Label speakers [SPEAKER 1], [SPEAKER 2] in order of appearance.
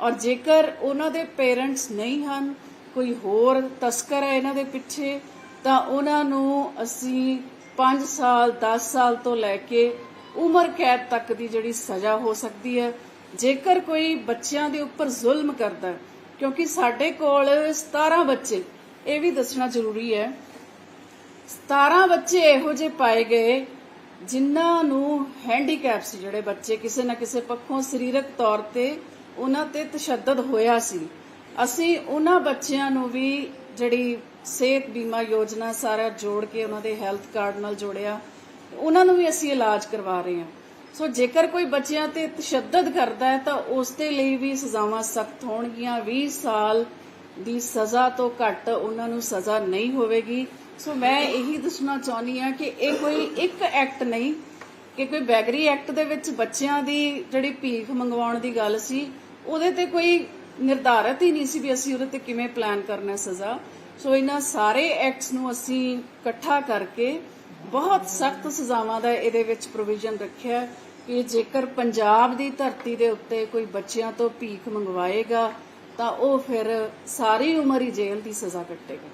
[SPEAKER 1] ਔਰ ਜੇਕਰ ਉਹਨਾਂ ਦੇ ਪੇਰੈਂਟਸ ਨਹੀਂ ਹਨ ਕੋਈ ਹੋਰ ਤਸਕਰ ਹੈ ਇਹਨਾਂ ਦੇ ਪਿੱਛੇ ਤਾਂ ਉਹਨਾਂ ਨੂੰ ਅਸੀਂ 5 ਸਾਲ 10 ਸਾਲ ਤੋਂ ਲੈ ਕੇ ਉਮਰ ਕੈਦ ਤੱਕ ਦੀ ਜਿਹੜੀ ਸਜ਼ਾ ਹੋ ਸਕਦੀ ਹੈ। ਜੇਕਰ ਕੋਈ ਬੱਚਿਆਂ ਦੇ ਉੱਪਰ ਜ਼ੁਲਮ ਕਰਦਾ ਹੈ, ਕਿਉਂਕਿ ਸਾਡੇ ਕੋਲ 17 ਬੱਚੇ ਇਹ ਵੀ ਦੱਸਣਾ ਜ਼ਰੂਰੀ ਹੈ 17 ਬੱਚੇ ਇਹੋ ਜਿਹੇ ਪਾਏ ਗਏ ਜਿਨ੍ਹਾਂ ਨੂੰ ਹੈਂਡੀਕੈਪ ਸੀ ਜਿਹੜੇ ਬੱਚੇ ਕਿਸੇ ਨਾ ਕਿਸੇ ਪੱਖੋਂ ਸਰੀਰਕ ਤੌਰ ਤੇ ਉਹਨਾਂ ਤੇ ਤਸ਼ੱਦਦ ਹੋਇਆ ਸੀ। ਅਸੀਂ ਉਹਨਾਂ ਬੱਚਿਆਂ ਨੂੰ ਵੀ ਜਿਹੜੀ ਸਿਹਤ ਬੀਮਾ ਯੋਜਨਾ ਸਾਰਾ ਜੋੜ ਕੇ ਉਹਨਾਂ ਦੇ ਹੈਲਥ ਕਾਰਡ ਨਾਲ ਜੋੜਿਆ, ਉਹਨਾਂ ਨੂੰ ਵੀ ਅਸੀਂ ਇਲਾਜ ਕਰਵਾ ਰਹੇ ਹਾਂ। ਸੋ ਜੇਕਰ ਕੋਈ ਬੱਚਿਆਂ ਤੇ ਤਸ਼ੱਦਦ ਕਰਦਾ ਹੈ, ਤਾਂ ਉਸ ਦੇ ਲਈ ਵੀ ਸਜ਼ਾਵਾਂ ਸਖਤ ਹੋਣਗੀਆਂ। 20 ਸਾਲ ਦੀ ਸਜ਼ਾ ਤੋਂ ਘੱਟ ਉਹਨਾਂ ਨੂੰ ਸਜ਼ਾ ਨਹੀਂ ਹੋਵੇਗੀ। ਸੋ ਮੈਂ ਇਹੀ ਦੱਸਣਾ ਚਾਹੁੰਦੀ ਹਾਂ ਕਿ ਇਹ ਕੋਈ ਇੱਕ ਐਕਟ ਨਹੀਂ ਕਿ ਕੋਈ ਬੈਗਰੀ ਐਕਟ ਦੇ ਵਿੱਚ ਬੱਚਿਆਂ ਦੀ ਜਿਹੜੀ ਭੀਖ ਮੰਗਵਾਉਣ ਦੀ ਗੱਲ ਸੀ, ਉਹਦੇ ਤੇ ਕੋਈ ਨਿਰਧਾਰਤ ਹੀ ਨਹੀਂ ਸੀ ਵੀ ਅਸੀਂ ਉਹਦੇ ਤੇ ਕਿਵੇਂ ਪਲਾਨ ਕਰਨਾ ਸਜ਼ਾ। ਸੋ ਇਹਨਾਂ ਸਾਰੇ ਐਕਟਸ ਨੂੰ ਅਸੀਂ ਇਕੱਠਾ ਕਰਕੇ ਬਹੁਤ ਸਖਤ ਸਜ਼ਾਵਾਂ ਦਾ ਇਹਦੇ ਵਿੱਚ ਪ੍ਰੋਵੀਜ਼ਨ ਰੱਖਿਆ ਕਿ ਜੇਕਰ ਪੰਜਾਬ ਦੀ ਧਰਤੀ ਦੇ ਉੱਤੇ ਕੋਈ ਬੱਚਿਆਂ ਤੋਂ ਭੀਖ ਮੰਗਵਾਏਗਾ, ਤਾਂ ਉਹ ਫਿਰ ਸਾਰੀ ਉਮਰ ਹੀ ਜੇਲ੍ਹ ਦੀ ਸਜ਼ਾ ਕੱਟੇਗਾ।